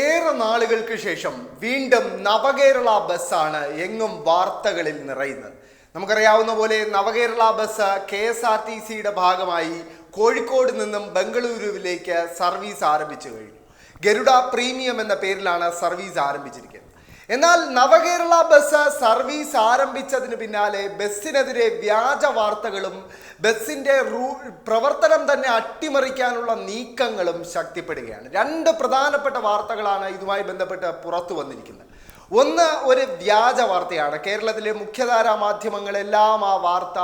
ഏറെ നാളുകൾക്ക് ശേഷം വീണ്ടും നവകേരള ബസ്സാണ് എങ്ങും വാർത്തകളിൽ നിറയുന്നത്. നമുക്കറിയാവുന്ന പോലെ Navakerala bus K S R T സിയുടെ ഭാഗമായി കോഴിക്കോട് നിന്നും ബംഗളൂരുവിലേക്ക് സർവീസ് ആരംഭിച്ചു കഴിഞ്ഞു. ഗരുഡ പ്രീമിയം എന്ന പേരിലാണ് സർവീസ് ആരംഭിച്ചിരിക്കുന്നത്. എന്നാൽ നവകേരള ബസ് സർവീസ് ആരംഭിച്ചതിന് പിന്നാലെ ബസ്സിനെതിരെ വ്യാജ വാർത്തകളും ബസ്സിന്റെ റൂ പ്രവർത്തനം തന്നെ അട്ടിമറിക്കാനുള്ള നീക്കങ്ങളും ശക്തിപ്പെടുകയാണ്. രണ്ട് പ്രധാനപ്പെട്ട വാർത്തകളാണ് ഇതുമായി ബന്ധപ്പെട്ട് പുറത്തു വന്നിരിക്കുന്നത്. ഒന്ന് ഒരു വ്യാജ വാർത്തയാണ്. കേരളത്തിലെ മുഖ്യധാരാ മാധ്യമങ്ങളെല്ലാം ആ വാർത്ത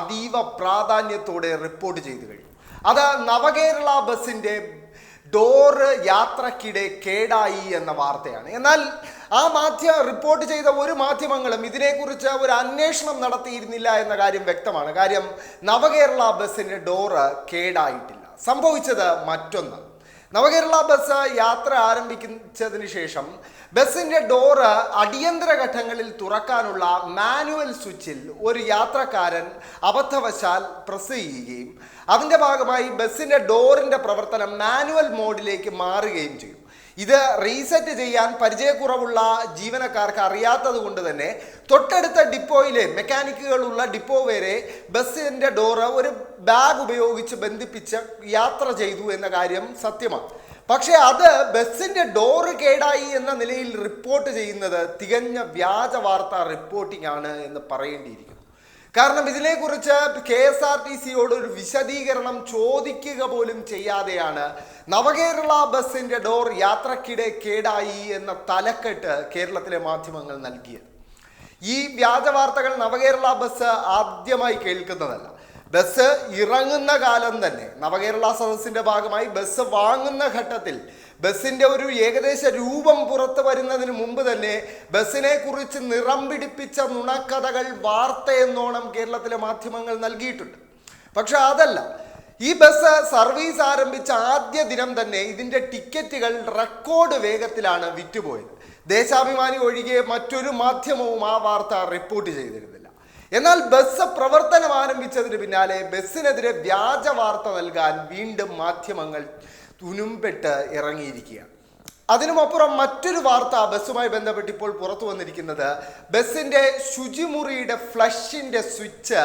അതീവ പ്രാധാന്യത്തോടെ റിപ്പോർട്ട് ചെയ്തു കഴിഞ്ഞു. അത് നവകേരള ബസ്സിന്റെ ഡോറ് യാത്രക്കിടെ കേടായി എന്ന വാർത്തയാണ്. എന്നാൽ ആ മാധ്യമ റിപ്പോർട്ട് ചെയ്ത ഒരു മാധ്യമങ്ങളും ഇതിനെക്കുറിച്ച് ഒരു അന്വേഷണം നടത്തിയിരുന്നില്ല എന്ന കാര്യം വ്യക്തമാണ്. കാര്യം നവകേരള ബസ്സിന്റെ ഡോറ് കേടായിട്ടില്ല. സംഭവിച്ചത് മറ്റൊന്ന്. നവകേരള ബസ് യാത്ര ആരംഭിക്കുന്നതിന് ശേഷം ബസ്സിന്റെ ഡോറ് അടിയന്തര ഘട്ടങ്ങളിൽ തുറക്കാനുള്ള മാനുവൽ സ്വിച്ചിൽ ഒരു യാത്രക്കാരൻ അബദ്ധവശാൽ പ്രസ് ചെയ്യുകയും അതിന്റെ ഭാഗമായി ബസ്സിന്റെ ഡോറിന്റെ പ്രവർത്തനം മാനുവൽ മോഡിലേക്ക് മാറുകയും ചെയ്യും. ഇത് റീസെറ്റ് ചെയ്യാൻ പരിചയക്കുറവുള്ള ജീവനക്കാർക്ക് അറിയാത്തത് കൊണ്ട് തന്നെ തൊട്ടടുത്ത ഡിപ്പോയിലെ മെക്കാനിക്കുകളുള്ള ഡിപ്പോ വരെ ബസ്സിന്റെ ഡോറ് ഒരു ബാഗ് ഉപയോഗിച്ച് ബന്ധിപ്പിച്ച് യാത്ര ചെയ്തു എന്ന കാര്യം സത്യമാണ്. പക്ഷേ അത് ബസ്സിന്റെ ഡോറ് കേടായി എന്ന നിലയിൽ റിപ്പോർട്ട് ചെയ്യുന്നത് തികഞ്ഞ വ്യാജ വാർത്താ റിപ്പോർട്ടിംഗ് ആണ് എന്ന് പറയേണ്ടിയിരിക്കുന്നു. കാരണം ഇതിനെക്കുറിച്ച് കെ എസ് ആർ ടി സിയോട് ഒരു വിശദീകരണം ചോദിക്കുക പോലും ചെയ്യാതെയാണ് നവകേരള ബസിന്റെ ഡോർ യാത്രക്കിടെ കേടായി എന്ന തലക്കെട്ട് കേരളത്തിലെ മാധ്യമങ്ങൾ നൽകിയത്. ഈ വ്യാജ വാർത്തകൾ നവകേരള ബസ് ആദ്യമായി കേൾക്കുന്നതല്ല. ബസ് ഇറങ്ങുന്ന കാലം തന്നെ. നവകേരള സദസ്സിന്റെ ഭാഗമായി ബസ് വാങ്ങുന്ന ഘട്ടത്തിൽ ബസ്സിന്റെ ഒരു ഏകദേശ രൂപം പുറത്തു വരുന്നതിന് മുമ്പ് തന്നെ ബസ്സിനെ കുറിച്ച് നിറം പിടിപ്പിച്ച നുണക്കഥകൾ വാർത്തയെന്നോണം കേരളത്തിലെ മാധ്യമങ്ങൾ നൽകിയിട്ടുണ്ട്. പക്ഷെ അതല്ല. ഈ ബസ് സർവീസ് ആരംഭിച്ച ആദ്യ ദിനം തന്നെ ഇതിന്റെ ടിക്കറ്റുകൾ റെക്കോർഡ് വേഗത്തിലാണ് വിറ്റുപോയത്. ദേശാഭിമാനി ഒഴികെ മറ്റൊരു മാധ്യമവും ആ വാർത്ത റിപ്പോർട്ട് ചെയ്തിരുന്നില്ല. എന്നാൽ ബസ് പ്രവർത്തനം ആരംഭിച്ചതിന് പിന്നാലെ ബസ്സിനെതിരെ വ്യാജ വാർത്ത നൽകാൻ വീണ്ടും മാധ്യമങ്ങൾ തുനുമ്പെട്ട് ഇറങ്ങിയിരിക്കുകയാണ്. അതിനുമപ്പുറം മറ്റൊരു വാർത്ത ബസ്സുമായി ബന്ധപ്പെട്ട് ഇപ്പോൾ പുറത്തു വന്നിരിക്കുന്നത് ബസ്സിന്റെ ശുചിമുറിയുടെ ഫ്ലഷിന്റെ സ്വിച്ച്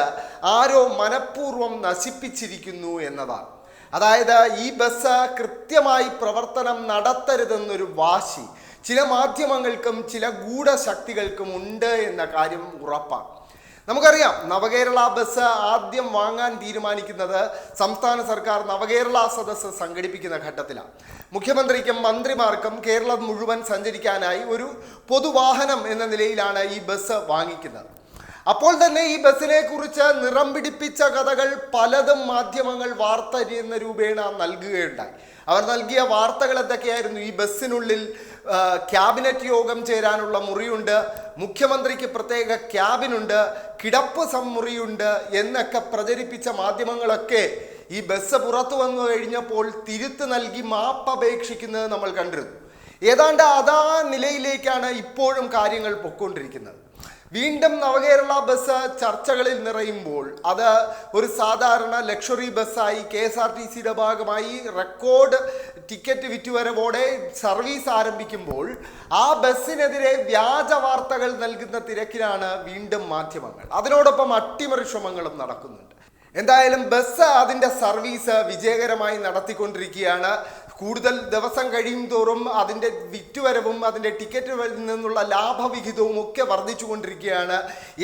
ആരോ മനഃപൂർവം നശിപ്പിച്ചിരിക്കുന്നു എന്നതാണ്. അതായത് ഈ ബസ് കൃത്യമായി പ്രവർത്തനം നടത്തരുതെന്നൊരു വാശി ചില മാധ്യമങ്ങൾക്കും ചില ഗൂഢശക്തികൾക്കും ഉണ്ട് എന്ന കാര്യം ഉറപ്പാണ്. നമുക്കറിയാം നവകേരള ബസ് ആദ്യം വാങ്ങാൻ തീരുമാനിക്കുന്നത് സംസ്ഥാന സർക്കാർ നവകേരള സദസ്സ് സംഘടിപ്പിക്കുന്ന ഘട്ടത്തിലാണ്. മുഖ്യമന്ത്രിക്കും മന്ത്രിമാർക്കും കേരളം മുഴുവൻ സഞ്ചരിക്കാനായി ഒരു പൊതുവാഹനം എന്ന നിലയിലാണ് ഈ ബസ് വാങ്ങിക്കുന്നത്. അപ്പോൾ തന്നെ ഈ ബസ്സിനെ കുറിച്ച് നിറം പിടിപ്പിച്ച കഥകൾ പലതും മാധ്യമങ്ങൾ വാർത്ത എന്ന രൂപേണ നൽകുകയുണ്ടായി. അവർ നൽകിയ വാർത്തകൾ എന്തൊക്കെയായിരുന്നു? ഈ ബസ്സിനുള്ളിൽ ക്യാബിനറ്റ് യോഗം ചേരാനുള്ള മുറിയുണ്ട് മുഖ്യമന്ത്രിക്ക് പ്രത്യേക ക്യാബിനുണ്ട് കിടപ്പ് സമ്മുറിയുണ്ട് എന്നൊക്കെ പ്രചരിപ്പിച്ച മാധ്യമങ്ങളൊക്കെ ഈ ബസ് പുറത്തു വന്നു കഴിഞ്ഞപ്പോൾ തിരുത്ത് നൽകി മാപ്പ് അപേക്ഷിക്കുന്നത് നമ്മൾ കണ്ടിരുന്നു. ഏതാണ്ട് അതാ നിലയിലേക്കാണ് ഇപ്പോഴും കാര്യങ്ങൾ പൊക്കൊണ്ടിരിക്കുന്നത് വീണ്ടും നവകേരള ബസ് ചർച്ചകളിൽ നിറയുമ്പോൾ അത് ഒരു സാധാരണ ലക്ഷറി ബസ്സായി കെ എസ് ആർ ടി സിയുടെ ഭാഗമായി റെക്കോർഡ് ടിക്കറ്റ് വിറ്റുവരവോടെ സർവീസ് ആരംഭിക്കുമ്പോൾ ആ ബസ്സിനെതിരെ വ്യാജ വാർത്തകൾ നൽകുന്ന തിരക്കിലാണ് വീണ്ടും മാധ്യമങ്ങൾ. അതിനോടൊപ്പം അട്ടിമറി ശ്രമങ്ങളും നടക്കുന്നുണ്ട്. എന്തായാലും ബസ് അതിന്റെ സർവീസ് വിജയകരമായി നടത്തിക്കൊണ്ടിരിക്കുകയാണ്. കൂടുതൽ ദിവസം കഴിയും തോറും അതിന്റെ വിറ്റുവരവും അതിന്റെ ടിക്കറ്റിൽ നിന്നുള്ള ലാഭവിഹിതവും ഒക്കെ വർദ്ധിച്ചുകൊണ്ടിരിക്കുകയാണ്.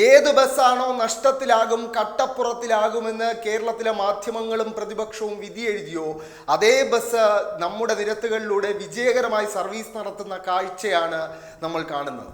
ഏത് ബസ്സാണോ നഷ്ടത്തിലാകും കട്ടപ്പുറത്തിലാകുമെന്ന് കേരളത്തിലെ മാധ്യമങ്ങളും പ്രതിപക്ഷവും വിധി എഴുതിയോ അതേ ബസ് നമ്മുടെ നിരത്തുകളിലൂടെ വിജയകരമായി സർവീസ് നടത്തുന്ന കാഴ്ചയാണ് നമ്മൾ കാണുന്നത്.